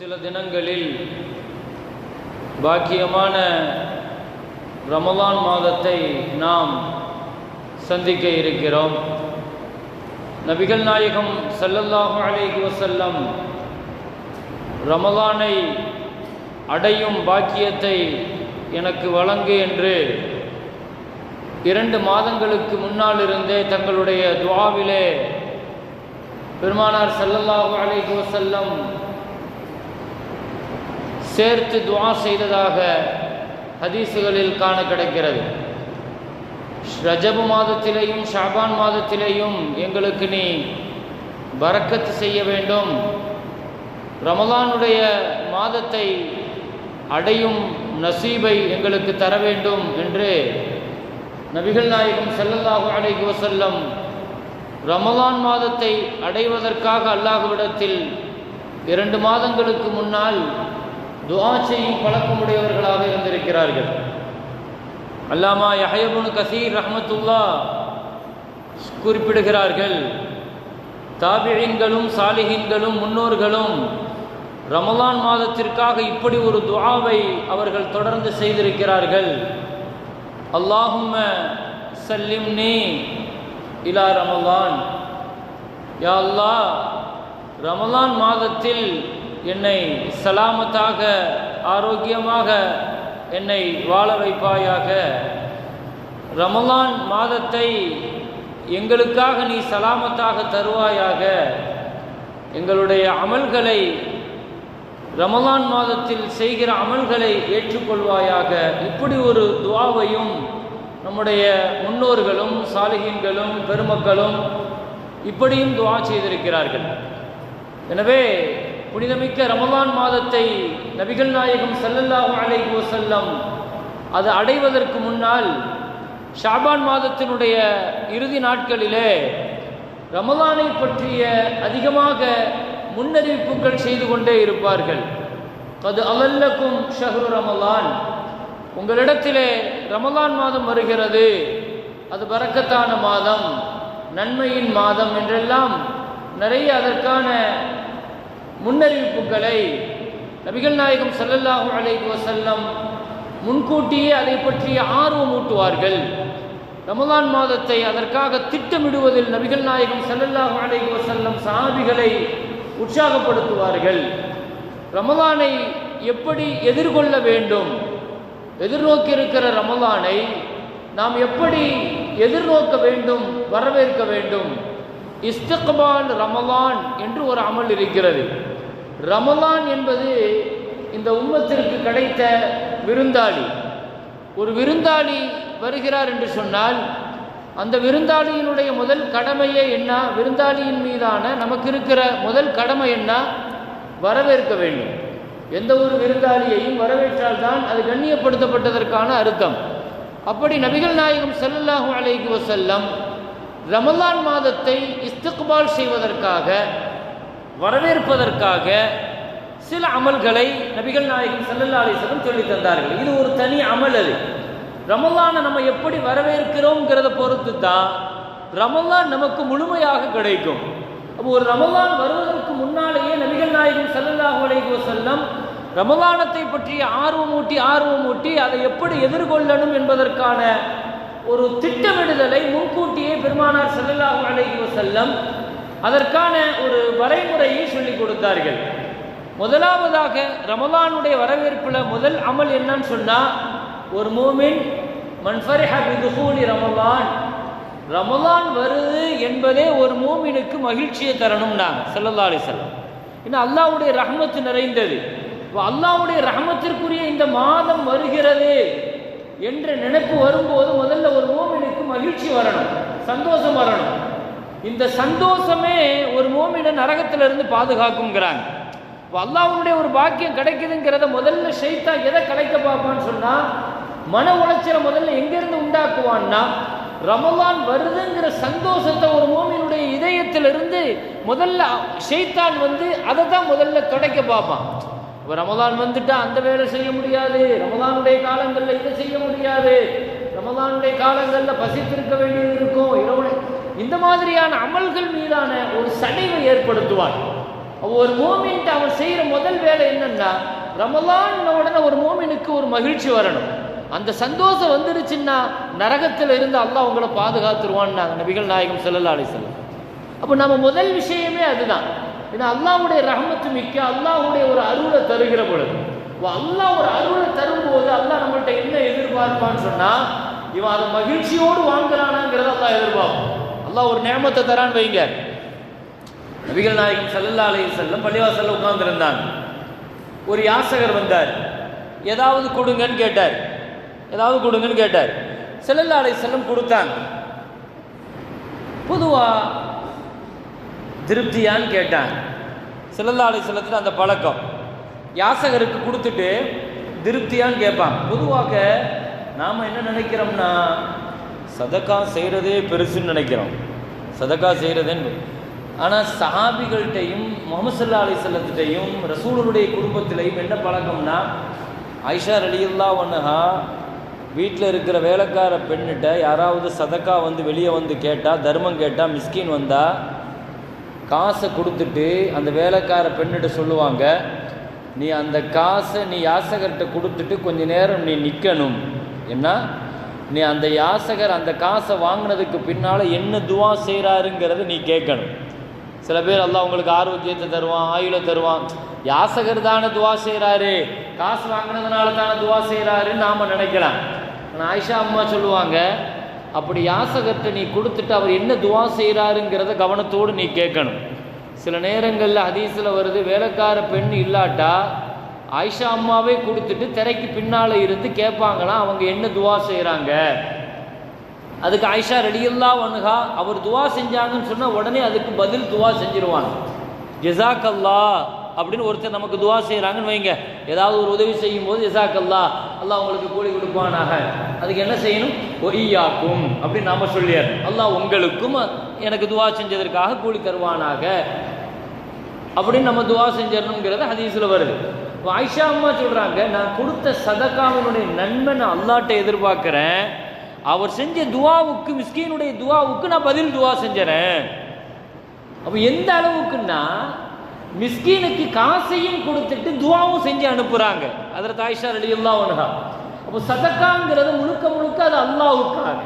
சில தினங்களில் பாக்கியமான ரமலான் மாதத்தை நாம் சந்திக்க இருக்கிறோம். நபிகள் நாயகம் சல்லல்லாஹு அலைஹி வசல்லம் ரமலானை அடையும் பாக்கியத்தை எனக்கு வழங்கு என்று இரண்டு மாதங்களுக்கு முன்னால் இருந்தே தங்களுடைய துவாவிலே பெருமானார் சல்லல்லாஹு அலைஹி வசல்லம் சேர்த்து துவா செய்ததாக ஹதீஸுகளில் காண கிடைக்கிறது. ரஜபு மாதத்திலேயும் ஷாபான் மாதத்திலேயும் எங்களுக்கு நீ பறக்கத்து செய்ய வேண்டும். ரமலானுடைய மாதத்தை அடையும் நசீபை எங்களுக்கு தர வேண்டும் என்று நபிகள் நாயகம் ஸல்லல்லாஹு அலைஹி வஸல்லம் ரமலான் மாதத்தை அடைவதற்காக அல்லாஹுவிடத்தில் இரண்டு மாதங்களுக்கு முன்னால் துவா செய்யும் பழக்கமுடையவர்களாக இருந்திருக்கிறார்கள். அல்லாமா யஹயபுன் கசீர் ரஹமத்துல்லா குறிப்பிடுகிறார்கள் தாபிழின்களும் சாலிஹின்களும் முன்னோர்களும் ரமலான் மாதத்திற்காக இப்படி ஒரு துவாவை அவர்கள் தொடர்ந்து செய்திருக்கிறார்கள். அல்லாஹும்ம சல்லிம்னி இலா ரமலான். யா அல்லாஹ் ரமலான் மாதத்தில் என்னை சலாமத்தாக ஆரோக்கியமாக என்னை வாழ வைப்பாயாக. ரமலான் மாதத்தை எங்களுக்காக நீ சலாமத்தாக தருவாயாக. எங்களுடைய அமல்களை ரமலான் மாதத்தில் செய்கிற அமல்களை ஏற்றுக்கொள்வாயாக. இப்படி ஒரு துவாவையும் நம்முடைய முன்னோர்களும் சாலிகின்களும் பெருமக்களும் இப்படியும் துவா செய்திருக்கிறார்கள். எனவே புனிதமிக்க ரமலான் மாதத்தை நபிகள் நாயகம் ஸல்லல்லாஹு அலைஹி செல்லம் அது அடைவதற்கு முன்னால் ஷாபான் மாதத்தினுடைய இறுதி நாட்களிலே ரமலானை பற்றிய அதிகமாக முன்னறிவிப்புகள் செய்து கொண்டே இருப்பார்கள். அது அலல்லக்கும் ஷஹ்ரு ரமலான். உங்களிடத்திலே ரமலான் மாதம் வருகிறது. அது பறக்கத்தான மாதம் நன்மையின் மாதம் என்றெல்லாம் நிறைய அதற்கான முன்னறிவிப்புகளை நபிகள் நாயகம் சல்லல்லாஹு அலைஹி வசல்லம் முன்கூட்டியே அதை பற்றிய ஆர்வம் ஊட்டுவார்கள். ரமலான் மாதத்தை அதற்காக திட்டமிடுவதில் நபிகள் நாயகம் சல்லல்லாஹு அலைஹி வசல்லம் சஹாபிகளை உற்சாகப்படுத்துவார்கள். ரமலானை எப்படி எதிர்கொள்ள வேண்டும்? எதிர்நோக்கி இருக்கிற ரமலானை நாம் எப்படி எதிர்நோக்க வேண்டும்? வரவேற்க வேண்டும்? இஸ்தக்பால் ரமலான் என்று ஒரு அமல் இருக்கிறது. ரமலான் என்பது இந்த உம்மத்திற்கு கிடைத்த விருந்தாளி. ஒரு விருந்தாளி வருகிறார் என்று சொன்னால் அந்த விருந்தாளியினுடைய முதல் கடமையே என்ன? விருந்தாளியின் மீதான நமக்கு இருக்கிற முதல் கடமை என்ன? வரவேற்க வேண்டும். எந்த ஒரு விருந்தாளியையும் வரவேற்றால்தான் அது கண்ணியப்படுத்தப்பட்டதற்கான அர்த்தம். அப்படி நபிகள் நாயகம் செல்லல்லாஹு அலைஹி வசல்லம் ரமலான் மாதத்தை இஸ்திக்பால் செய்வதற்காக வரவேற்பதற்காக சில அமல்களை நபிகள் நாயகம் ஸல்லல்லாஹு அலிஸ்லம் சொல்லி தந்தார்கள். இது ஒரு தனி அமல் அது. ரமலானை நம்ம எப்படி வரவேற்கிறோங்கிறத பொறுத்து தான் ரமலான் நமக்கு முழுமையாக கிடைக்கும். அப்போ ஒரு ரமலான் வருவதற்கு முன்னாலேயே நபிகள் நாயகம் ஸல்லல்லாஹு அலைகோ செல்லம் ரமலானத்தை பற்றிய ஆர்வமூட்டி ஆர்வமூட்டி அதை எப்படி எதிர்கொள்ளணும் என்பதற்கான ஒரு திட்டமிடுதலை முன்கூட்டியே பெருமானார் செல்லல்லாஹு அலைகோ செல்லம் அதற்கான ஒரு வரைமுறையை சொல்லிக் கொடுத்தார்கள். முதலாவதாக ரமலானுடைய வரவேற்பில் முதல் அமல் என்னன்னு சொன்னால் ஒரு மூமின் மன்ஃபரிஹ பிதுஹூலி ரமலான். ரமலான் வருது என்பதே ஒரு மூமினுக்கு மகிழ்ச்சியை தரணும்னாங்க செல்லல்லா அலி செல்லம் இன்னும் அல்லாவுடைய ரஹமத்து நிறைந்தது. அல்லாவுடைய ரஹமத்திற்குரிய இந்த மாதம் வருகிறது என்ற நினைப்பு வரும்போது முதல்ல ஒரு மூமினுக்கு மகிழ்ச்சி வரணும் சந்தோஷம் வரணும். இந்த சந்தோஷமே ஒரு மூமினை நரகத்திலிருந்து பாதுகாக்குங்கிறாங்க. இப்போ அல்லாஹ்வுடைய ஒரு பாக்கியம் கிடைக்குதுங்கிறத முதல்ல ஷைத்தா எதை கிடைக்க பார்ப்பான்னு சொன்னால் மன உளைச்சலை முதல்ல எங்கேருந்து உண்டாக்குவான்னா ரமலான் வருதுங்கிற சந்தோஷத்தை ஒரு மோமினுடைய இதயத்திலிருந்து முதல்ல ஷைத்தான் வந்து அதை தான் முதல்ல தொடக்க பார்ப்பான். இப்போ ரமலான் வந்துட்டா அந்த வேலை செய்ய முடியாது ரமலானுடைய காலங்களில் இதை செய்ய முடியாது ரமலானுடைய காலங்களில் பசித்திருக்க வேண்டியது இருக்கும் இரவு இந்த மாதிரியான அமல்கள் மீதான ஒரு சடைவை ஏற்படுத்துவார். ஒரு மோமின்ட்டு அவன் செய்கிற முதல் வேலை என்னன்னா ரமலான் உடனே ஒரு மோமினுக்கு ஒரு மகிழ்ச்சி வரணும். அந்த சந்தோஷம் வந்துருச்சுன்னா நரகத்தில் இருந்து அல்லாஹ் உங்களை பாதுகாத்துருவான்னாங்க நபிகள் நாயகம் செல்லல்லா அலி செல்லம் அப்போ நம்ம முதல் விஷயமே அதுதான். ஏன்னா அல்லாவுடைய ரஹமத்து மிக்க அல்லாவுடைய ஒரு அருளை தருகிற பொழுது அல்லாஹ் ஒரு அருளை தரும்போது அல்லாஹ் நம்மள்கிட்ட என்ன எதிர்பார்ப்பான்னு சொன்னால் இவன் அதை மகிழ்ச்சியோடு வாங்குறானாங்கிறத அல்லாஹ் எதிர்பார்ப்பான். அல்லாஹ் ஒரு நேமத்தை தரான்னு வைங்க. நபிகள் நாயகம் ஸல்லல்லாஹு அலி செல்லம் பள்ளிவாசல்ல உட்கார்ந்துருந்தாங்க. ஒரு யாசகர் வந்தார். ஏதாவது கொடுங்கன்னு கேட்டார். ஏதாவது கொடுங்கன்னு கேட்டார். செல்லல்லா அலை செல்லம் கொடுத்தாங்க. பொதுவாக திருப்தியான்னு கேட்டாங்க. செல்லல்லா அலை செல்லத்தில் அந்த பழக்கம். யாசகருக்கு கொடுத்துட்டு திருப்தியான்னு கேட்பாங்க. பொதுவாக நாம் என்ன நினைக்கிறோம்னா சதக்கா செய்கிறதே பெருசுன்னு நினைக்கிறோம். சதக்கா செய்கிறதுன்னு ஆனால் சஹாபிகள்கிட்டையும் முகமது சல்லா அலிசல்லத்திட்டையும் ரசூலருடைய குடும்பத்திலையும் என்ன பழக்கம்னா ஐஷா ரலியுல்லா ஒன்னுஹா வீட்டில் இருக்கிற வேலைக்கார பெண்ணிட்ட யாராவது சதக்கா வந்து வெளியே வந்து கேட்டால் தர்மம் கேட்டால் மிஸ்கின் வந்தால் காசை கொடுத்துட்டு அந்த வேலைக்கார பெண்ணிட்ட சொல்லுவாங்க நீ அந்த காசை நீ யாசகர்கிட்ட கொடுத்துட்டு கொஞ்ச நேரம் நீ நிற்கணும் என்ன? நீ அந்த யாசகர் அந்த காசை வாங்கினதுக்கு பின்னால் என்ன துவா செய்கிறாருங்கிறத நீ கேட்கணும். சில பேர் அல்லாஹ் உங்களுக்கு ஆரோக்கியத்தை தருவான் ஆயுளை தருவான். யாசகர் தானே துவா செய்கிறாரு காசு வாங்கினதுனால தானே துவா செய்கிறாருன்னு நாம் நினைக்கலாம். ஆனால் ஆயிஷா அம்மா சொல்லுவாங்க அப்படி யாசகர்கிட்ட நீ கொடுத்துட்டு அவர் என்ன துவா செய்கிறாருங்கிறத கவனத்தோடு நீ கேட்கணும். சில நேரங்களில் ஹதீஸில் வருது வேலைக்கார பெண் இல்லாட்டா ஆயிஷா அம்மாவே கொடுத்துட்டு திரைக்கு பின்னால் இருந்து கேட்பாங்களாம் அவங்க என்ன துவா செய்கிறாங்க அதுக்கு ஆயிஷா ரெடியெல்லாம் ஒன்றுகா அவர் துவா செஞ்சாங்கன்னு சொன்னால் உடனே அதுக்கு பதில் துவா செஞ்சிருவாங்க. ஜெசாக்கல்லா அப்படின்னு ஒருத்தர் நமக்கு துவா செய்கிறாங்கன்னு வைங்க. ஏதாவது ஒரு உதவி செய்யும் போது ஜெசாக்கல்லா அல்லா உங்களுக்கு கூலி கொடுப்பானாக. அதுக்கு என்ன செய்யணும்? ஒய்யாக்கும் அப்படின்னு நாம சொல்லியார் அல்லா உங்களுக்கும் எனக்கு துவா செஞ்சதற்காக கூலி தருவானாக. அப்படின்னு நம்ம துவா செஞ்சிடணுங்கிறது ஹதீஸில் வருது. இப்போ ஆயிஷா அம்மா சொல்கிறாங்க நான் கொடுத்த சதகாவினுடைய நன்மை நான் அல்லாட்ட எதிர்பார்க்குறேன். அவர் செஞ்ச துவாவுக்கு மிஸ்கீனுடைய துவாவுக்கு நான் பதில் துவா செஞ்சறேன். அப்போ எந்த அளவுக்குன்னா மிஸ்கீனுக்கு காசையும் கொடுத்துட்டு துவாவும் செஞ்சு அனுப்புகிறாங்க அதில் தாய்ஷா ரெடியெல்லாம் ஒன்றா அப்போ சதக்காங்கிறது முழுக்க முழுக்க அது அல்லாவுக்காக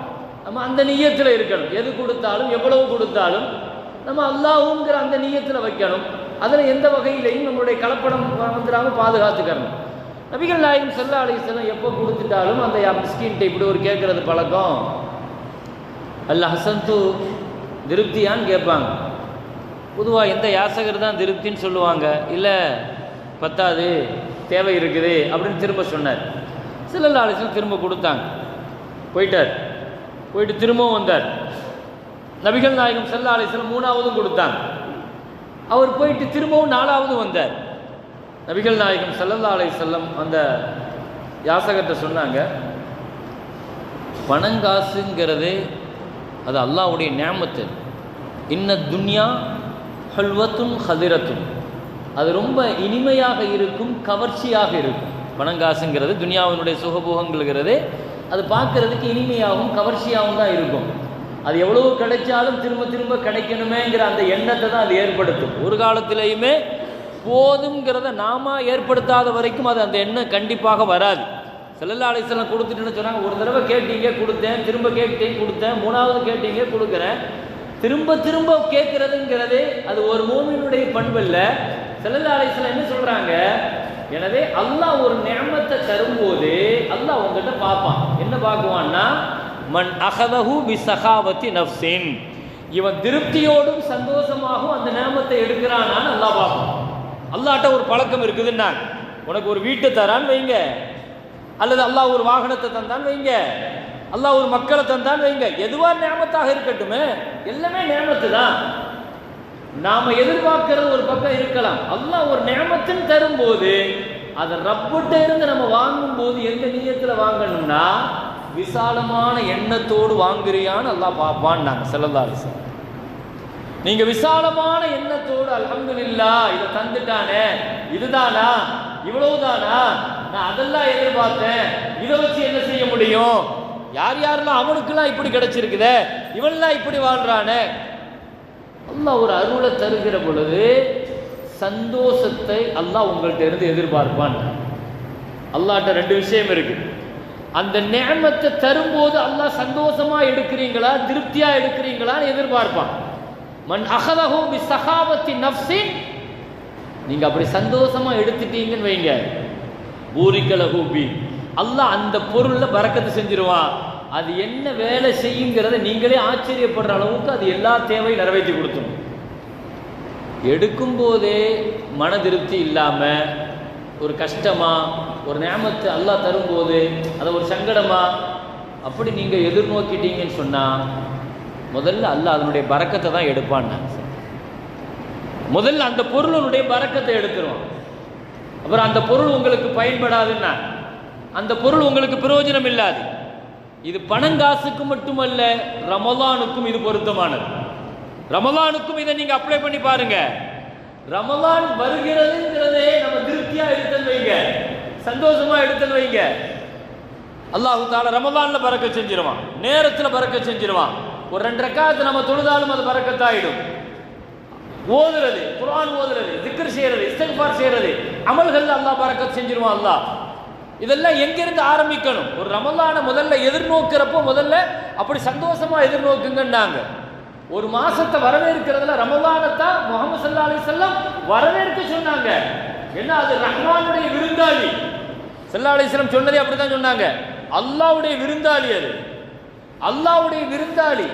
நம்ம அந்த நீயத்தில் இருக்கணும். எது கொடுத்தாலும் எவ்வளவு கொடுத்தாலும் நம்ம அல்லாஹுங்கிற அந்த நீயத்தில் வைக்கணும். அதில் எந்த வகையிலையும் நம்மளுடைய கலப்படம் வந்துடாமல் பாதுகாத்துக்கணும் நபிகள் நாயகம் செல்ல அலையம் எப்போ கொடுத்துட்டாலும் அந்த மிஸ்கின்ட்ட இப்படி ஒரு கேட்குறது பழக்கம். அல்ல ஹசந்து திருப்தியான்னு கேட்பாங்க. பொதுவாக எந்த யாசகர் தான் திருப்தின்னு சொல்லுவாங்க. இல்லை பத்தாது தேவை இருக்குது அப்படின்னு திரும்ப சொன்னார். சிலல்லா அலிஸ்லாம் திரும்ப கொடுத்தாங்க. போயிட்டார். போயிட்டு திரும்பவும் வந்தார். நபிகள் நாயகம் செல்ல அலிஸ்லாம் மூணாவதும் கொடுத்தாங்க. அவர் போயிட்டு திரும்பவும் நாலாவது வந்தார். நபிகள் நாயகம் சல்லல்லா அலை செல்லம் அந்த யாசகர்கிட்ட சொன்னாங்க பணங்காசுங்கிறது அது அல்லாஹ்வுடைய நேமத்து இன்ன துன்யா ஹல்வத்தும் ஹதிரத்தும் அது ரொம்ப இனிமையாக இருக்கும் கவர்ச்சியாக இருக்கும். பணங்காசுங்கிறது துனியாவினுடைய சுகபோகங்கிறது அது பார்க்கறதுக்கு இனிமையாகவும் கவர்ச்சியாகவும் தான் இருக்கும். அது எவ்வளவு கிடைச்சாலும் திரும்ப திரும்ப கிடைக்கணுமேங்கிற அந்த எண்ணத்தை தான் அது ஏற்படுத்தும். ஒரு காலத்திலையுமே போதுங்கிறத நாம ஏற்படுத்தாத வரைக்கும் அது அந்த எண்ணம் கண்டிப்பாக வராது. செல்லல்லா அலிசல்லாம் கொடுத்துட்டுன்னு சொன்னாங்க ஒரு தடவை கேட்டீங்க கொடுத்தேன் திரும்ப கேட்டேன் கொடுத்தேன் மூணாவது கேட்டீங்க கொடுக்குறேன். திரும்ப திரும்ப கேட்கறதுங்கிறது அது ஒரு மூமியுடைய பண்பு இல்லை செல்லல்லா அலிசல்லாம் என்ன சொல்றாங்க? எனவே அல்லாஹ் ஒரு நியமத்தை தரும்போது அல்லாஹ் உங்ககிட்ட பார்ப்பான். என்ன பார்க்குவான்னா மன் அகதஹு பி சகாவத்தி நஃப்சின். இவன் திருப்தியோடும் சந்தோஷமாகவும் அந்த நேமத்தை எடுக்கிறானான்னு அல்லா பார்ப்பான். அல்லாட்ட ஒரு பழக்கம் இருக்குதுன்னா உனக்கு ஒரு வீட்டை தரான்னு வைங்க. அல்லது அல்லாஹ் ஒரு வாகனத்தை தந்தான் வைங்க. அல்லாஹ் ஒரு மக்களை தந்தான் வைங்க. எதுவா நேமத்தாக இருக்கட்டுமே எல்லாமே நேமத்து தான். நாம எதிர்பார்க்கிறது ஒரு பக்கம் இருக்கலாம். அல்லாஹ் ஒரு நேமத்தின் தரும்போது அதை ரப்பிட்ட இருந்து நம்ம வாங்கும் போது எந்த நீயத்தில் வாங்கணும்னா விசாலமான எண்ணத்தோடு வாங்குறியான்னு எல்லாம் பார்ப்பான் நாங்கள் செல்லல்லா நீங்க விசாலமான எண்ணத்தோடு அல்ஹம்துலில்லா இதை தந்துட்டானே இதுதானா இவ்வளவுதானா நான் அதெல்லாம் எதிர்பார்த்தேன் இதை வச்சு என்ன செய்ய முடியும்? யார் யாரெல்லாம் அவனுக்கெல்லாம் இப்படி கிடைச்சிருக்குதே இவன்லாம் இப்படி வாழ்றானே? அல்லாஹ் ஒரு அருளை தருகிற பொழுது சந்தோஷத்தை அல்லாஹ் உங்கள்கிட்ட இருந்து எதிர்பார்ப்பான். அல்லாட்ட ரெண்டு விஷயம் இருக்குது அந்த நேமத்தை தரும்போது அல்லாஹ் சந்தோஷமா எடுக்கிறீங்களா? திருப்தியா எடுக்கிறீங்களான்னு எதிர்பார்ப்பான். மண் அகதஹு பி சகாபத்தி நப்சின் நீங்க அப்படி சந்தோஷமா எடுத்துட்டீங்கன்னு வைங்க. பூரிக்கலஹு பி. அல்லாஹ் அந்த பொருள்ல பறக்கத்து செஞ்சிருவான் அது என்ன வேலை செய்யுங்கிறத நீங்களே ஆச்சரியப்படுற அளவுக்கு அது எல்லா தேவையும் நிறைவேற்றி கொடுத்துரும். எடுக்கும் போதே மன திருப்தி இல்லாம ஒரு கஷ்டமா ஒரு நேமத்தை அல்லாஹ் தரும்போது அதை ஒரு சங்கடமா? அப்படி நீங்கள் எதிர்நோக்கிட்டீங்கன்னு சொன்னால் முதல்ல அல்லாஹ் அதனுடைய பறக்கத்தை தான் எடுப்பான்னு முதல்ல அந்த பொருளுடைய பறக்கத்தை எடுத்துருவோம் அப்புறம் அந்த பொருள் உங்களுக்கு பயன்படாதுன்னா அந்த பொருள் உங்களுக்கு பிரயோஜனம் இல்லாது. இது பணங்காசுக்கு மட்டுமல்ல ரமலானுக்கும் இது பொருத்தமானது. ரமலானுக்கும் இதை நீங்க அப்ளை பண்ணி பாருங்க. ரமலான் வருகிறதுங்கிறதே நம்ம திருப்தியா எடுத்தல் வைங்க. சந்தோஷமா எடுத்துன்னு வைங்க. அல்லாஹு தால ரமலான்ல பறக்க செஞ்சிருவான். நேரத்தில் பறக்க செஞ்சிருவான். ஒரு ரெண்டு ரக்காத்து நம்ம தொழுதாலும் அது பறக்கத்தாயிடும். ஓதுறது குரான் ஓதுறது திக்ர் செய்யறது இஸ்திக்பார் செய்யறது அமல்கள் அல்லாஹ் பறக்க செஞ்சிருவான் அல்லாஹ். இதெல்லாம் எங்கிருந்து ஆரம்பிக்கணும்? ஒரு ரமலான முதல்ல எதிர்நோக்கிறப்போ முதல்ல அப்படி சந்தோஷமா எதிர்நோக்குங்கன்னாங்க. ஒரு மாசத்தை வரவேற்கிறதுல ரமலானத்தான் முகமது சல்லா அலி செல்லம் வரவேற்க சொன்னாங்க. என்ன அது? ரஹ்மானுடைய விருந்தாளி. செல்லா அலிஸ்லம் சொன்னதே அப்படிதான் சொன்னாங்க. அல்லாவுடைய விருந்தாளி அது. அல்லாவுடைய விருந்தாளி.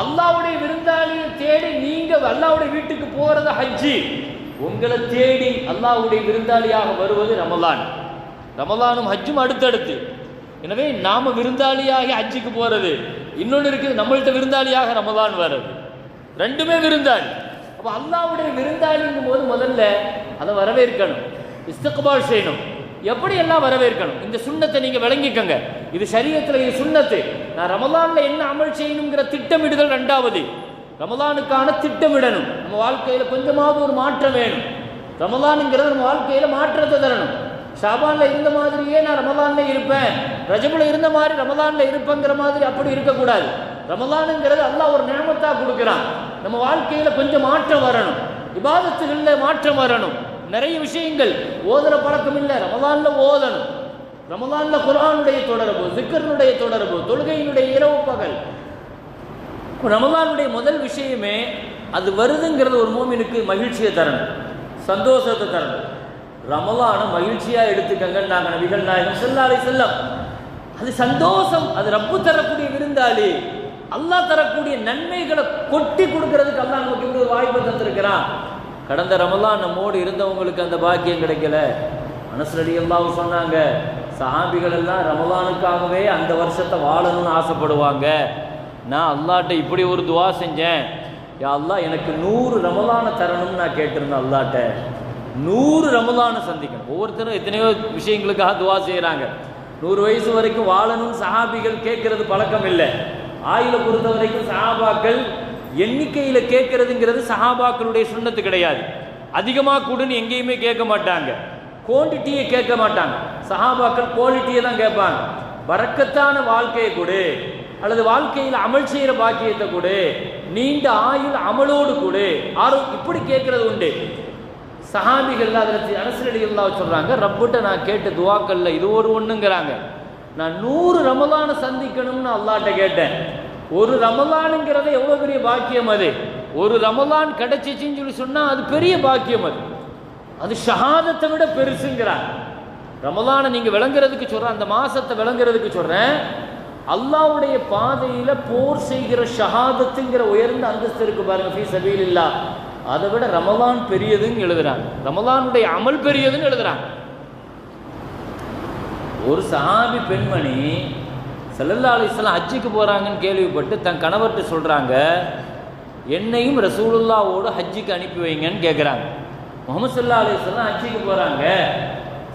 அல்லாவுடைய விருந்தாளியை தேடி நீங்க அல்லாவுடைய வீட்டுக்கு போறது ஹஜ்ஜி. உங்களை தேடி அல்லாவுடைய விருந்தாளியாக வருவது ரமலான். ரமலானும் ஹஜ்ஜும் அடுத்தடுத்து. எனவே நாம விருந்தாளியாகி ஹஜ்ஜுக்கு போறது. இன்னொன்று இருக்குது நம்மள்கிட்ட விருந்தாளியாக ரமலான் வர்றது. ரெண்டுமே விருந்தாளி. அப்போ அல்லாவுடைய விருந்தாளிங்கும் போது முதல்ல அதை வரவேற்கணும். இஸ்தக்பால் செய்யணும். எப்படி எல்லாம் வரவேற்கணும்? இந்த சுண்ணத்தை நீங்கள் விளங்கிக்கங்க. இது சரீரத்தில் இது சுண்ணத்து. நான் ரமலானில் என்ன அமல் செய்யணுங்கிற திட்டமிடுதல் ரெண்டாவது. ரமலானுக்கான திட்டமிடணும். நம்ம வாழ்க்கையில் கொஞ்சமாவது ஒரு மாற்றம் வேணும். ரமலானுங்கிறது நம்ம வாழ்க்கையில் மாற்றத்தை தரணும். ஷாபானில் இருந்த மாதிரியே நான் ரமதானில் இருப்பேன். ரஜபுல இருந்த மாதிரி ரமதானில் இருப்பேங்கிற மாதிரி அப்படி இருக்கக்கூடாது. ரமலானுங்கிறது அல்லாஹ் ஒரு நியமத்தா கொடுக்குறான். நம்ம வாழ்க்கையில கொஞ்சம் மாற்றம் வரணும். விவாதத்துகளில் மாற்றம் வரணும். நிறைய விஷயங்கள். ஓதுற பழக்கம் இல்லை. ரமலான்ல ஓதணும். ரமலான்ல குரானுடைய தொடர்பு சிக்கரனுடைய தொடர்பு தொழுகையினுடைய இரவு பகல். ரமலானுடைய முதல் விஷயமே அது வருதுங்கிறது ஒரு மூமினுக்கு மகிழ்ச்சியை தரணும். சந்தோஷத்தை தரணும். ரமலான மகிழ்ச்சியா எடுத்துக்கங்க நாங்கள் நபிகள் நாயகம் செல்லாலை செல்லம் அது சந்தோஷம் அது ரப்பு தரக்கூடிய விருந்தாளி. அல்லாஹ் தரக்கூடிய நன்மைகளை கொட்டி கொடுக்கறதுக்கு அல்லாஹ் நமக்கு இப்படி வாய்ப்பு தந்திருக்கிறான். கடந்த ரமலான் நம்மோடு இருந்தவங்களுக்கு அந்த பாக்கியம் கிடைக்கல. மனசுலடி எல்லாம் சொன்னாங்க சஹாபிகள் எல்லாம் ரமலானுக்காகவே அந்த வருஷத்தை வாழணும்னு ஆசைப்படுவாங்க. நான் அல்லாட்ட இப்படி ஒரு துவா செஞ்சேன். யா அல்லா எனக்கு நூறு ரமலான தரணும்னு நான் கேட்டிருந்தேன் அல்லாட்ட. நூறு ரமலான சந்திக்கணும். ஒவ்வொருத்தரும் எத்தனையோ விஷயங்களுக்காக துவா செய்கிறாங்க நூறு வயசு வரைக்கும் வாழணும் சஹாபிகள் கேட்கறது பழக்கம் இல்லை. ஆயுளை பொறுத்த வரைக்கும் சஹாபாக்கள் எண்ணிக்கையில் கேட்கறதுங்கிறது சஹாபாக்களுடைய சுண்ணத்து கிடையாது. அதிகமாக கூடுன்னு எங்கேயுமே கேட்க மாட்டாங்க. குவான்டிட்டியை கேட்க மாட்டாங்க. சஹாபாக்கள் குவாலிட்டியை தான் கேட்பாங்க. வரக்கத்தான வாழ்க்கையை கொடு. அல்லது வாழ்க்கையில் அமல் செய்கிற பாக்கியத்தை கொடு. நீண்ட ஆயுள் அமலோடு கொடு. ஆரோ இப்படி கேட்கறது உண்டு. சஹாபிகள் அதில் அரசியலடி எல்லாம் சொல்கிறாங்க ரப்புட்ட நான் கேட்ட துவாக்கல்ல இது ஒரு ஒன்றுங்கிறாங்க நான் நூறு ரமலான சந்திக்கணும்னு அல்லாட்ட கேட்டேன். ஒரு ரமலானுங்கிறத எவ்வளோ பெரிய பாக்கியம் அது? ஒரு ரமலான் கிடைச்சிச்சின்னு சொல்லி சொன்னால் அது பெரிய பாக்கியம் அது. அது ஷஹாதத்தை விட பெருசுங்கிறாங்க. ரமலானை நீங்கள் விளங்குறதுக்கு சொல்கிறேன் அந்த மாதத்தை விளங்குறதுக்கு சொல்கிறேன் அல்லாவுடைய பாதையில் போர் செய்கிற ஷஹாதத்துங்கிற உயர்ந்த அந்தஸ்து இருக்கு பாருங்க ஃபீ சபீலில்லா அதை விட ரமலான் பெரியதுன்னு எழுதுறாங்க. ரமலானுடைய அமல் பெரியதுன்னு எழுதுறாங்க. ஒரு சஹாபி பெண்மணி ஸல்லல்லாஹு ஹஜ்ஜுக்கு போகிறாங்கன்னு கேள்விப்பட்டு தன் கணவர்கிட்ட சொல்கிறாங்க என்னையும் ரசூலுல்லாவோடு ஹஜ்ஜுக்கு அனுப்பி வைங்கன்னு கேட்குறாங்க முகமது சல்லா அலிஸ்லாம் ஹஜ்ஜுக்கு போகிறாங்க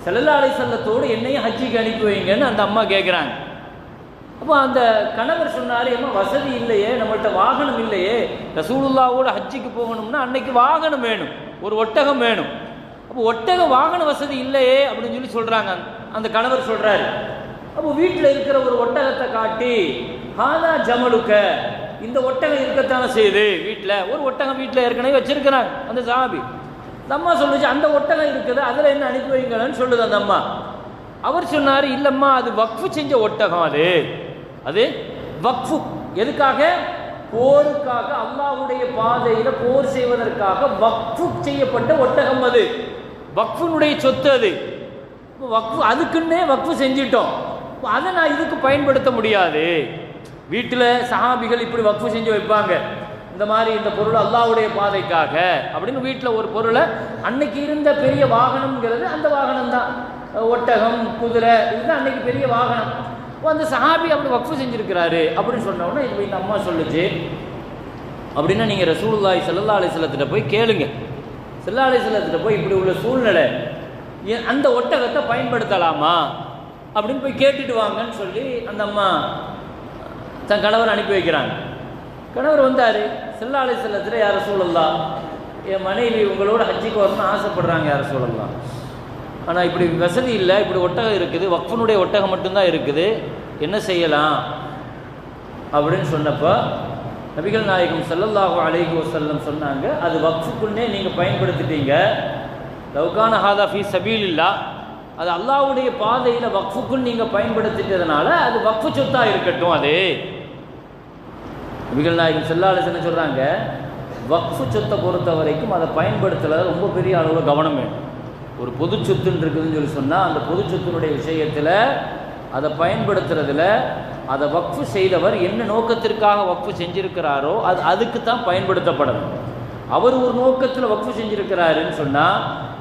ஸல்லல்லாஹு என்னையும் ஹஜ்ஜுக்கு அனுப்பி வைங்கன்னு அந்த அம்மா கேட்குறாங்க அப்போ அந்த கணவர் சொன்னாலே ஏமா வசதி இல்லையே நம்மள்ட்ட வாகனம் இல்லையே ரசூலுல்லாவோட ஹஜ்ஜிக்கு போகணும்னா அன்னைக்கு வாகனம் வேணும் ஒரு ஒட்டகம் வேணும். அப்போ ஒட்டக வாகன வசதி இல்லையே அப்படின்னு சொல்லி சொல்கிறாங்க அந்த கணவர் சொல்கிறாரு அப்போ வீட்டில் இருக்கிற ஒரு ஒட்டகத்தை காட்டி ஹாதா ஜமலுக்க. இந்த ஒட்டகம் இருக்கத்தானே செய்யுது? வீட்டில் ஒரு ஒட்டகம் வீட்டில் ஏற்கனவே வச்சிருக்கிறாங்க அந்த சாபி. இந்த அம்மா சொல்லுச்சு அந்த ஒட்டகம் இருக்குது அதில் என்ன அனுப்பி வைங்கன்னு சொல்லுது அந்த அம்மா. அவர் சொன்னார் இல்லைம்மா அது வக்ஃபு செஞ்ச ஒட்டகம் அது. அது வக்ஃபு. எதுக்காக? போருக்காக அல்லாஹ்வுடைய பாதையில் போர் செய்வதற்காக வக்ஃபு செய்யப்பட்ட ஒட்டகம் அது. வக்ஃபுனுடைய சொத்து அது. வக்ஃபு அதுக்குன்னே வக்ஃபு செஞ்சிட்டோம். அதை நான் இதுக்கு பயன்படுத்த முடியாது. வீட்டில் சஹாபிகள் இப்படி வக்ஃபு செஞ்சு வைப்பாங்க. இந்த மாதிரி இந்த பொருள் அல்லாவுடைய பாதைக்காக அப்படின்னு வீட்டில் ஒரு பொருளை அன்னைக்கு இருந்த பெரிய வாகனம்ங்கிறது அந்த வாகனம் தான் ஒட்டகம் குதிரை இதுதான் அன்னைக்கு பெரிய வாகனம். அந்த சஹாபி அப்படி வக்ஃபு செஞ்சிருக்கிறாரு அப்படின்னு சொன்ன இப்போ இந்த அம்மா சொல்லுச்சு. அப்படின்னா நீங்கள் ரசூலுல்லாஹி ஸல்லல்லாஹு அலைஹி போய் கேளுங்க. செல்லா அலைஹி போய் இப்படி உள்ள சூழ்நிலை அந்த ஒட்டகத்தை பயன்படுத்தலாமா அப்படின்னு போய் கேட்டுட்டு வாங்கன்னு சொல்லி அந்த அம்மா தன் கணவர் அனுப்பி வைக்கிறாங்க. கணவர் வந்தார். செல்லா அலைஹி யார யார் என் மனைவி உங்களோட ஹஜ்ஜிக்கு வரணும்னு ஆசைப்படுறாங்க யார சூழல்லாம் ஆனால் இப்படி வசதி இல்லை இப்படி ஒட்டகம் இருக்குது வக்ஃபனுடைய ஒட்டகம் மட்டும்தான் இருக்குது. என்ன செய்யலாம்? அப்படின்னு சொன்னப்போ நபிகள் நாயகம் சல்லல்லாஹு அலைஹி வசல்லம் சொன்னாங்க அது வக்ஃபுக்குன்னே நீங்கள் பயன்படுத்திட்டீங்க. லவ்கான ஹாதா ஃபீ சபீலில்லா அது அல்லாவுடைய பாதையில் வக்ஃபுக்குன்னு நீங்கள் பயன்படுத்திட்டதுனால அது வக்ஃபு சொத்தாக இருக்கட்டும் அது. நபிகள் நாயகம் ஸல்லல்லாஹு அலைஹி சொல்கிறாங்க வக்ஃபு சொத்தை பொறுத்த வரைக்கும் அதை பயன்படுத்துறது ரொம்ப பெரிய அளவில் கவனம் வேணும். ஒரு பொது சொத்துன்னு இருக்குதுன்னு சொல்லி சொன்னால் அந்த பொது சொத்தினுடைய விஷயத்தில் அதை பயன்படுத்துறதுல அதை வக்ஃபு செய்தவர் என்ன நோக்கத்திற்காக வக்ஃபு செஞ்சிருக்கிறாரோ அது அதுக்கு தான் பயன்படுத்தப்படணும். அவர் ஒரு நோக்கத்தில் வக்ஃபு செஞ்சிருக்கிறாருன்னு சொன்னால்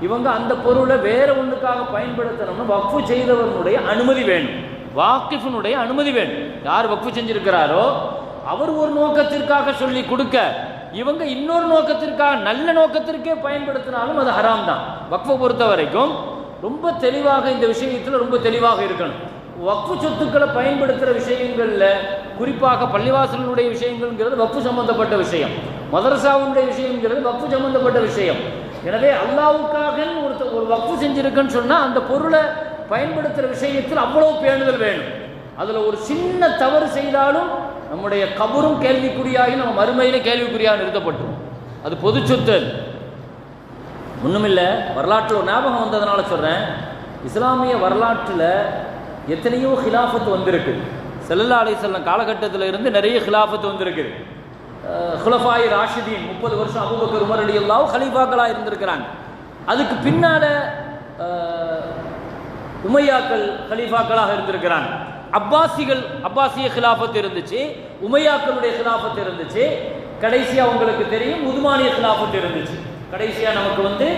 இவங்க அந்த பொருளை வேற ஒன்றுக்காக பயன்படுத்தணும்னு வக்ஃபு செய்தவனுடைய அனுமதி வேணும். வாக்கிஃபினுடைய அனுமதி வேணும். யார் வக்ஃபு செஞ்சிருக்கிறாரோ அவர் ஒரு நோக்கத்திற்காக சொல்லி கொடுக்க இவங்க இன்னொரு நோக்கத்திற்காக நல்ல நோக்கத்திற்கே பயன்படுத்தினாலும் அது ஹராம் தான். வக்ஃபை பொறுத்த வரைக்கும் ரொம்ப தெளிவாக இந்த விஷயத்தில் ரொம்ப தெளிவாக இருக்கணும். வக்ஃபு சொத்துக்களை பயன்படுத்துகிற விஷயங்களில் குறிப்பாக பள்ளிவாசலினுடைய விஷயங்கள்ங்கிறது வக்ஃபு சம்பந்தப்பட்ட விஷயம். மதரசாவுடைய விஷயங்கிறது வக்ஃபு சம்பந்தப்பட்ட விஷயம். எனவே அல்லாவுக்காக ஒருத்தர் ஒரு வக்ஃபு செஞ்சுருக்குன்னு சொன்னால் அந்த பொருளை பயன்படுத்துகிற விஷயத்தில் அவ்வளோ பேணுதல் வேணும். அதில் ஒரு சின்ன தவறு செய்தாலும் நம்முடைய கபரும் கேள்விக்குறியாகி நம்ம மறுமையில கேள்விக்குறியாக நிறுத்தப்பட்டுரும். அது பொது சொத்து ஒன்றுமில்லை வரலாற்றில் ஞாபகம் வந்ததுனால சொல்கிறேன் இஸ்லாமிய வரலாற்றில் எத்தனையோ ஹிலாஃபத்து வந்திருக்கு. செல்லல்லா அலிசல்லம் காலகட்டத்தில் இருந்து நிறைய ஹிலாஃபத்து வந்திருக்கு. ஹுலஃபாய் ராஷிதீன் முப்பது வருஷம் அபுபக்கர் உமர் அலி அல்லாவும் ஹலீஃபாக்களாக இருந்திருக்கிறாங்க. அதுக்கு பின்னால் உமையாக்கள் ஹலீஃபாக்களாக இருந்திருக்கிறாங்க. அப்பாசிகள் அப்பாசிய ஹிலாஃபத்து இருந்துச்சு உமையாக்களுடைய ஹிலாஃபத்து இருந்துச்சு. கடைசியாக உங்களுக்கு தெரியும் உதுமானிய ஹிலாஃபத்து இருந்துச்சு. கடைசியாக நமக்கு வந்து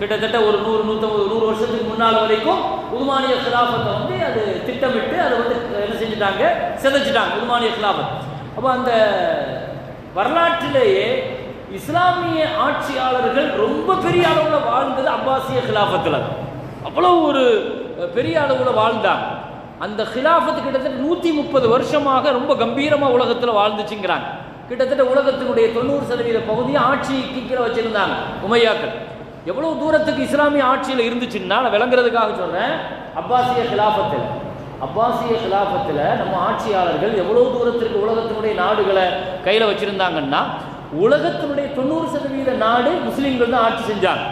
கிட்டத்தட்ட ஒரு நூறு நூற்றம்பது நூறு வருஷத்துக்கு முன்னால் வரைக்கும் உதுமானிய ஹிலாஃபத்தை வந்து அது திட்டமிட்டு அதை வந்து என்ன செஞ்சுட்டாங்க? சிதைச்சிட்டாங்க உதுமானிய ஹிலாஃபத் அப்போ அந்த வரலாற்றிலேயே இஸ்லாமிய ஆட்சியாளர்கள் ரொம்ப பெரிய அளவில் வாழ்ந்தது அப்பாசிய ஹிலாஃபத்தில் அவ்வளோ ஒரு பெரிய அளவில் வாழ்ந்தாங்க. அந்த ஹிலாஃபத்து கிட்டத்தட்ட நூற்றி முப்பது வருஷமாக ரொம்ப கம்பீரமாக உலகத்தில் வாழ்ந்துச்சுங்கிறாங்க. கிட்டத்தட்ட உலகத்தினுடைய தொண்ணூறு சதவீத பகுதியை ஆட்சிக்கு கீழே வச்சுருந்தாங்க உமையாக்கள். எவ்வளவு தூரத்துக்கு இஸ்லாமிய ஆட்சியில் இருந்துச்சுன்னா நான் விளங்குறதுக்காக சொல்கிறேன் அப்பாசிய கிலாபத்தில் அப்பாசிய கிலாபத்தில் நம்ம ஆட்சியாளர்கள் எவ்வளவு தூரத்திற்கு உலகத்தினுடைய நாடுகளை கையில் வச்சிருந்தாங்கன்னா உலகத்தினுடைய தொண்ணூறு சதவீத நாடு முஸ்லீம்கள் தான் ஆட்சி செஞ்சாங்க.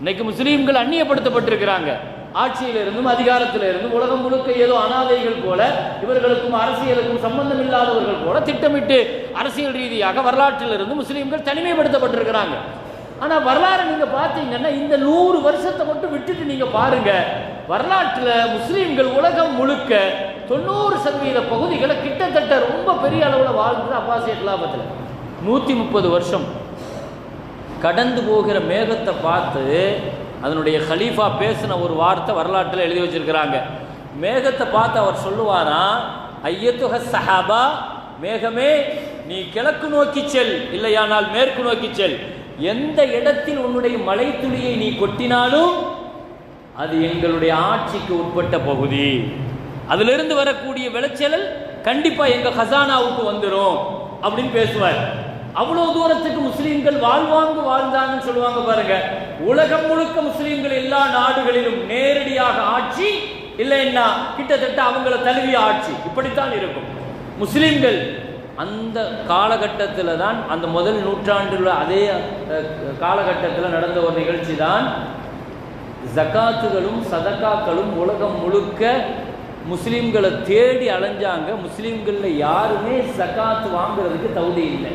இன்னைக்கு முஸ்லீம்கள் அந்நியப்படுத்தப்பட்டிருக்கிறாங்க. ஆட்சியிலிருந்தும் அதிகாரத்திலிருந்தும் அதிகாரத்தில் உலகம் முழுக்க ஏதோ அனாதைகள் போல இவர்களுக்கும் அரசியலுக்கும் சம்பந்தம் இல்லாதவர்கள் போல திட்டமிட்டு அரசியல் ரீதியாக வரலாற்றிலிருந்து முஸ்லீம்கள் தனிமைப்படுத்தப்பட்டிருக்கிறாங்க. ஆனால் வரலாறு நீங்கள் பார்த்தீங்கன்னா இந்த நூறு வருஷத்தை மட்டும் விட்டுட்டு நீங்கள் பாருங்கள் வரலாற்றில் முஸ்லீம்கள் உலகம் முழுக்க தொண்ணூறு சதவீத பகுதிகளை கிட்டத்தட்ட ரொம்ப பெரிய அளவில் வாழ்ந்தது அப்பாசிய கிலாபத்தில் நூற்றி முப்பது வருஷம். கடந்து போகிற மேகத்தை பார்த்து அதனுடைய ஹலீஃபா பேசின ஒரு வார்த்தை வரலாற்றில் எழுதி வச்சிருக்கிறாங்க. மேகத்தை பார்த்து அவர் சொல்லுவாராம் ஐயத்துக சஹாபா மேகமே நீ கிழக்கு நோக்கி செல். இல்லையானால் மேற்கு நோக்கி செல். எந்த இடத்தில் உன்னுடைய மலைத்துளியை நீ கொட்டினாலும் அது எங்களுடைய ஆட்சிக்கு உட்பட்ட பகுதி. அதிலிருந்து வரக்கூடிய விளைச்சல் கண்டிப்பா எங்க ஹசானாவுக்கு வந்துடும் அப்படின்னு பேசுவார். அவ்வளவு தூரத்துக்கு முஸ்லீம்கள் வாழ்வாங்கு வாழ்ந்தாங்கன்னு சொல்லுவாங்க பாருங்க. உலகம் முழுக்க முஸ்லீம்கள் எல்லா நாடுகளிலும் நேரடியாக ஆட்சி இல்லைன்னா கிட்டத்தட்ட அவங்கள தழுவிய ஆட்சி. இப்படித்தான் இருக்கும். முஸ்லீம்கள் அந்த காலகட்டத்தில் தான் அந்த முதல் நூற்றாண்டில் அதே காலகட்டத்தில் நடந்த ஒரு நிகழ்ச்சி தான் ஜக்காத்துகளும் சதக்காக்களும் உலகம் முழுக்க முஸ்லீம்களை தேடி அலைஞ்சாங்க. முஸ்லீம்களில் யாருமே ஜக்காத்து வாங்குறதுக்கு தகுதி இல்லை.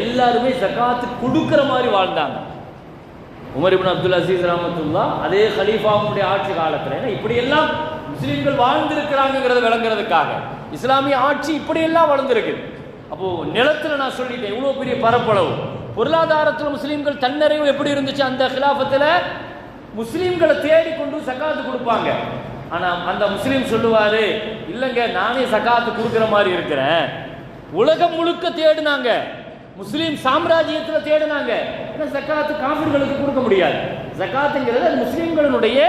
எல்லாருமே ஜக்காத்து கொடுக்குற மாதிரி வாழ்ந்தாங்க. உமர் இபின் அப்துல் அசீஸ் ராமத்துல்லா அதே ஹலீஃபாவுடைய ஆட்சி காலத்தில். ஏன்னா இப்படியெல்லாம் முஸ்லீம்கள் வாழ்ந்திருக்கிறாங்கிறத விளங்குறதுக்காக. இஸ்லாமிய ஆட்சி இப்படியெல்லாம் வளர்ந்துருக்குது அப்போது நிலத்தில் நான் சொல்லிட்டேன் இவ்வளோ பெரிய பரப்பளவு. பொருளாதாரத்தில் முஸ்லீம்கள் தன்னிறைவு எப்படி இருந்துச்சு? அந்த ஹிலாஃபத்தில் முஸ்லீம்களை தேடி கொண்டு சக்காத்து கொடுப்பாங்க. ஆனால் அந்த முஸ்லீம் சொல்லுவார் இல்லைங்க நானே சக்காத்து கொடுக்குற மாதிரி இருக்கிறேன். உலகம் முழுக்க தேடினாங்க. முஸ்லீம் சாம்ராஜ்யத்தில் தேடினாங்க. ஏன்னா சக்காத்து காஃபிர்களுக்கு கொடுக்க முடியாது. ஜக்காத்துங்கிறது அது முஸ்லீம்களினுடைய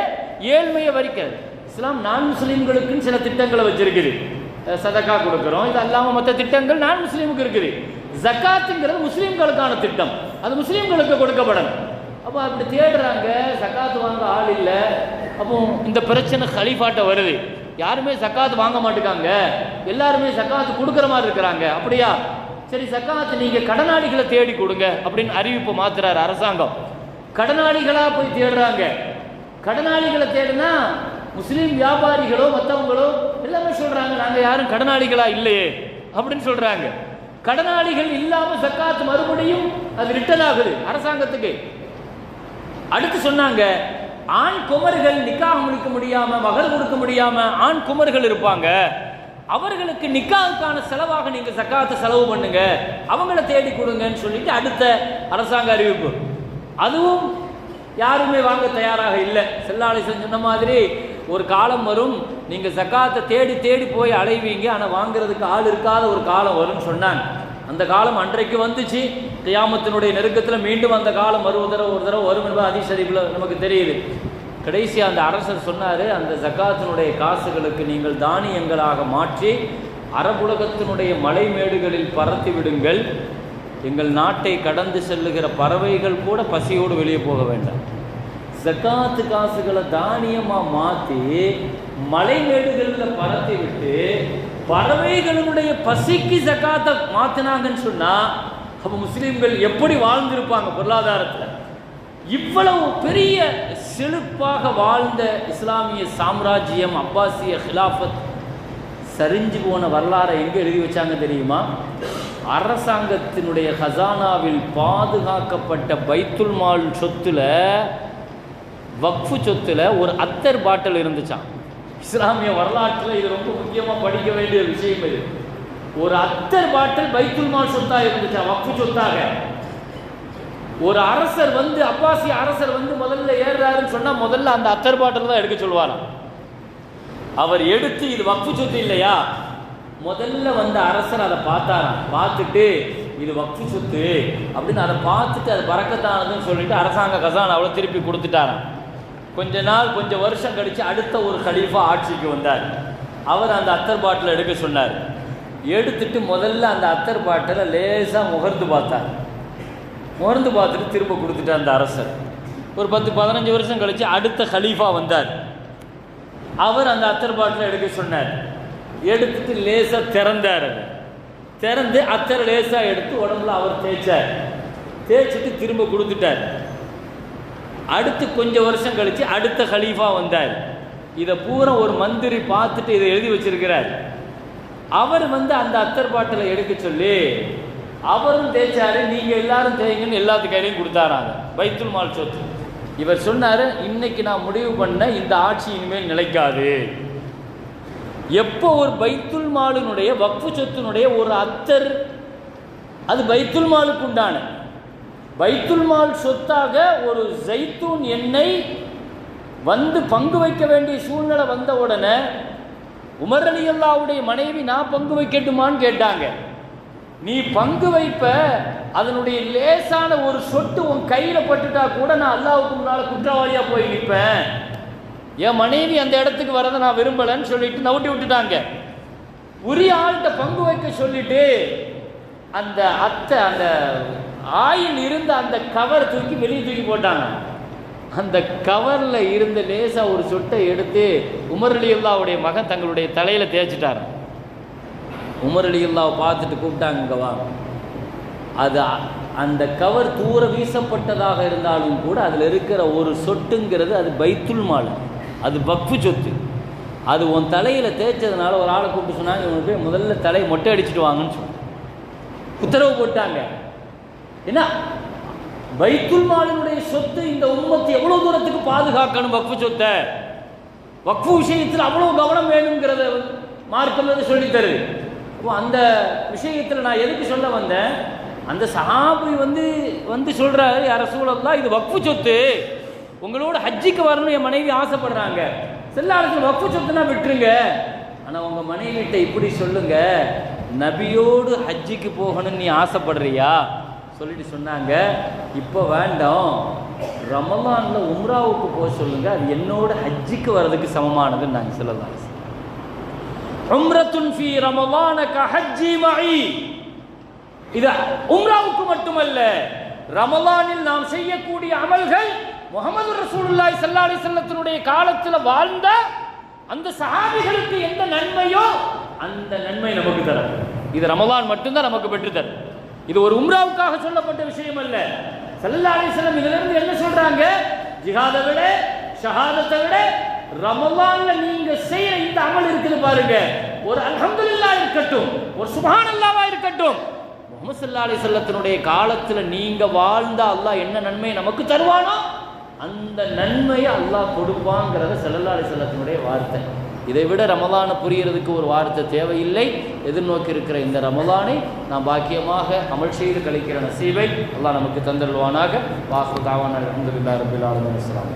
ஏழ்மையை வரிக்கிறது. இஸ்லாம் நான் முஸ்லீம்களுக்குன்னு சில திட்டங்களை வச்சிருக்குது. சதக்கா கொடுக்குறோம். இது அல்லாமல் மற்ற திட்டங்கள் நான் முஸ்லீமுக்கு இருக்குது. ஜக்காத்துங்கிறது முஸ்லீம்களுக்கான திட்டம். அது முஸ்லீம்களுக்கு கொடுக்கப்படணும். அப்போ அப்படி தேடுறாங்க சக்காத்து வாங்க ஆள் இல்லை. அப்போ இந்த பிரச்சனை ஹலிஃபாட்ட வருது. யாருமே சக்காத்து வாங்க மாட்டேங்காங்க எல்லாருமே சக்காத்து கொடுக்குற மாதிரி இருக்கிறாங்க. அப்படியா? சரி சக்காத்து நீங்கள் கடனாளிகளை தேடி கொடுங்க அப்படின்னு அறிவிப்பு மாத்துறாரு அரசாங்கம். கடனாளிகளாக போய் தேடுறாங்க. கடனாளிகளை தேடினா முஸ்லீம் வியாபாரிகளோ மற்றவங்களோ எல்லாமே சொல்றாங்க நாங்கள் யாரும் கடனாளிகளா இல்லையே அப்படின்னு சொல்றாங்க. கடனாளிகள் இல்லாம சக்காத்து மறுபடியும் அது ரிட்டர்ன் ஆகுது அரசாங்கத்துக்கு. அடுத்து சொன்னாங்க ஆண் குமர்கள் நிக்காக முடிக்க முடியாம மகர் கொடுக்க முடியாம ஆண் குமர்கள் இருப்பாங்க. அவர்களுக்கு நிக்காவுக்கான செலவாக நீங்க சக்காத்து செலவு பண்ணுங்க அவங்கள தேடி கொடுங்கன்னு சொல்லிட்டு அடுத்த அரசாங்க அறிவிப்பு. அதுவும் யாருமே வாங்க தயாராக இல்லை. செல்லாலை சொன்ன மாதிரி ஒரு காலம் வரும் நீங்க சக்காத்தை தேடி தேடி போய் அலைவீங்க ஆனால் வாங்குறதுக்கு ஆள் இருக்காத ஒரு காலம் வரும்னு சொன்னாங்க. அந்த காலம் அன்றைக்கு வந்துச்சு. கியாமத்தினுடைய நெருக்கத்தில் மீண்டும் அந்த காலம் ஒரு தடவை ஒரு தடவை வரும் என்பது அதிசரிப்பில் நமக்கு தெரியுது. கடைசி அந்த அரசர் சொன்னார் அந்த ஜக்காத்தினுடைய காசுகளுக்கு நீங்கள் தானியங்களாக மாற்றி அரபுலகத்தினுடைய மலைமேடுகளில் பறத்து விடுங்கள். எங்கள் நாட்டை கடந்து செல்லுகிற பறவைகள் கூட பசியோடு வெளியே போக வேண்டாம். ஜக்காத்து காசுகளை தானியமாக மாற்றி மலைமேடுகளில் பரத்தி விட்டு பறவைகளுடைய பசிக்கு ஜக்காத்தை மாற்றினாங்கன்னு சொன்னால் அப்போ முஸ்லீம்கள் எப்படி வாழ்ந்திருப்பாங்க பொருளாதாரத்தில்? இவ்வளவு பெரிய செழிப்பாக வாழ்ந்த இஸ்லாமிய சாம்ராஜ்யம் அப்பாசிய ஹிலாஃபத் சரிஞ்சு போன வரலாறை எங்கே எழுதி வச்சாங்க தெரியுமா? அரசாங்கத்தினுடைய ஹசானாவில் பாதுகாக்கப்பட்ட பைத்துல் மால் சொத்துல வக்ஃபு சொத்துல ஒரு அத்தர் பாட்டில் இருந்துச்சான் இஸ்லாமிய வரலாற்றில் இது ரொம்ப முக்கியமாக படிக்க வேண்டிய விஷயம் இது. ஒரு அத்தர் பாட்டில் பைத்துல்மால் சொத்தாக இருந்துச்சான் வக்ஃபு சொத்தாக. ஒரு அரசர் வந்து அப்பாசி அரசர் வந்து முதல்ல ஏறுறாருன்னு சொன்னா முதல்ல அந்த அத்தர் பாட்டில் தான் எடுக்க சொல்லுவாராம் அவர் எடுத்து இது வக்ஃபு சொத்து இல்லையா? முதல்ல வந்த அரசர் அதை பார்த்தாராம். பார்த்துட்டு இது வக்ஃபு சொத்து அப்படின்னு அதை பார்த்துட்டு அது பறக்கத்தானதுன்னு சொல்லிட்டு அரசாங்க கசானாவில் திருப்பி கொடுத்துட்டாராம். கொஞ்ச நாள் கொஞ்சம் வருஷம் கழித்து அடுத்த ஒரு கலீஃபா ஆட்சிக்கு வந்தார். அவர் அந்த அத்தர் பாட்டில் எடுக்க சொன்னார். எடுத்துட்டு முதல்ல அந்த அத்தர் பாட்டில் லேசாக முகர்ந்து பார்த்தார். முகர்ந்து பார்த்துட்டு திரும்ப கொடுத்துட்டு அந்த அரசர். ஒரு பத்து பதினஞ்சு வருஷம் கழித்து அடுத்த கலீஃபா வந்தார். அவர் அந்த அத்தர் பாட்டில் எடுக்க சொன்னார். எடுத்துட்டு லேசாக திறந்தார் திறந்து அத்தரை லேசாக எடுத்து உடம்புல அவர் தேய்ச்சார். தேய்ச்சிட்டு திரும்ப கொடுத்துட்டார். அடுத்து கொஞ்சம் வருஷம் கழித்து அடுத்த ஹலீஃபா வந்தார். இதை பூரா ஒரு மந்திரி பார்த்துட்டு இதை எழுதி வச்சிருக்கிறார். அவர் வந்து அந்த அத்தர் பாட்டில் எடுக்க சொல்லி அவரும் தேய்ச்சாரு நீங்கள் எல்லாரும் தேய்ங்கன்னு எல்லாத்து கையிலையும் கொடுத்தாராங்க. பைத்துல் மால் சொத்து. இவர் சொன்னார் இன்னைக்கு நான் முடிவு பண்ண இந்த ஆட்சி இனிமேல் நிலைக்காது. எப்போ ஒரு பைத்துல் மாலினுடைய வக்ஃபு சொத்தினுடைய ஒரு அத்தர் அது பைத்துல் மாலுக்கு உண்டான பைத்துல்மால் சொத்தாக ஒரு ஜைத்தூன் எண்ணெய் வந்து பங்கு வைக்க வேண்டிய சூழ்நிலை வந்த உடனே உமர் அலி அல்லாவுடைய மனைவி நான் பங்கு வைக்கட்டுமான்னு கேட்டாங்க. நீ பங்கு வைப்ப அதனுடைய லேசான ஒரு சொட்டு உன் கையில் பட்டுட்டா கூட நான் அல்லாவுக்கு முன்னால் குற்றவாளியாக போய் நிற்பேன். என் மனைவி அந்த இடத்துக்கு வரதை நான் விரும்பலைன்னு சொல்லிட்டு நவுட்டி விட்டுட்டாங்க. உரிய ஆள்கிட்ட பங்கு வைக்க சொல்லிட்டு அந்த அத்தை அந்த ஆயில் இருந்த அந்த கவர் தூக்கி வெளியே தூக்கி போட்டாங்க. அந்த கவரில் இருந்த லேசாக ஒரு சொட்டை எடுத்து உமர் அலியுல்லாவுடைய மகன் தங்களுடைய தலையில் தேய்ச்சிட்டார். உமர் அலியுல்லாவை பார்த்துட்டு கூப்பிட்டாங்க வா. அது அந்த கவர் தூர வீசப்பட்டதாக இருந்தாலும் கூட அதில் இருக்கிற ஒரு சொட்டுங்கிறது அது பைத்துல் மால். அது பக்ஃபு சொத்து. அது உன் தலையில் தேய்ச்சதுனால ஒரு ஆளை கூப்பிட்டு சொன்னாங்க இவனுக்கு போய் முதல்ல தலையை மொட்டை அடிச்சுட்டு வாங்கன்னு சொன்னாங்க. உத்தரவு போட்டாங்க. என்ன? பைத்துல் மாலினுடைய சொத்து இந்த உண்மத்தை எவ்வளவு தூரத்துக்கு பாதுகாக்கணும் வக்ஃபு சொத்தை? வக்ஃபு விஷயத்தில் அவ்வளவு கவனம் வேணுங்கிறத மார்க்கம் வந்து சொல்லித்தருது. அப்போ அந்த விஷயத்தில் நான் எதுக்கு சொல்ல வந்தேன்? அந்த சஹாபி வந்து வந்து சொல்கிறாரு யார சூழல்லாம் இது வக்ஃபு சொத்து. உங்களோட ஹஜ்ஜிக்கு வரணும் என் மனைவி ஆசைப்படுறாங்க. செல்லாரத்தில் வக்ஃபு சொத்துனா விட்டுருங்க. ஆனால் உங்கள் மனைவிட்ட இப்படி சொல்லுங்க. நபியோடு ஹஜ்ஜிக்கு போகணும்னு நீ ஆசைப்படுறியா? சொல்லிட்டு சொன்னாங்க. இப்போ வேண்டாம். ரமலானில் உம்ராவுக்கு போக சொல்லுங்க. அது என்னோட ஹஜ்ஜிக்கு வர்றதுக்கு சமமானதுன்னு நாங்கள் சொல்லலாம். உம்ரத்துன் ஃபீ ரமலான கஹஜ்ஜி மகி இது உம்ராவுக்கு மட்டுமல்ல ரமலானில் நாம் செய்யக்கூடிய அமல்கள் முகமது ரசூலுல்லாய் சல்லா அலி வஸல்லத்தினுடைய காலத்தில் வாழ்ந்த அந்த சஹாபிகளுக்கு எந்த நன்மையோ அந்த நன்மை நமக்கு தரும். இது ரமலான் மட்டும்தான் நமக்கு பெற்று தரும். இது ஒரு உம்ராவுக்காக சொல்லப்பட்ட விஷயம் அல்ல. சல்லா அலைஹி வஸல்லம் இதுல இருந்து என்ன சொல்றாங்க? ஜிஹாதை விட ஷஹாதத்தை விட ரமலான்ல நீங்க செய்யற இந்த அமல் இருக்குது பாருங்க. ஒரு அல்ஹம்துலில்லாஹ் இருக்கட்டும் ஒரு சுப்ஹானல்லாஹ்வா இருக்கட்டும். முகமது சல்லா அலி சொல்லத்தினுடைய காலத்தில் நீங்க வாழ்ந்த அல்லாஹ் என்ன நன்மையை நமக்கு தருவானோ அந்த நன்மையை அல்லாஹ் கொடுப்பாங்கிறத சல்லல்லா அலி சொல்லத்தினுடைய வார்த்தை. இதை விட ரமலானை புரியறதுக்கு ஒரு வார்த்தை தேவையில்லை. எதிர்நோக்கி இருக்கிற இந்த ரமலானை நாம் பாக்கியமாக அமல் செய்து கழிக்கிற நசீவை எல்லாம் நமக்கு தந்தருவானாக வாசு தாவான அலமதுல்லா ரபில் ஆலமிஸ்லாம்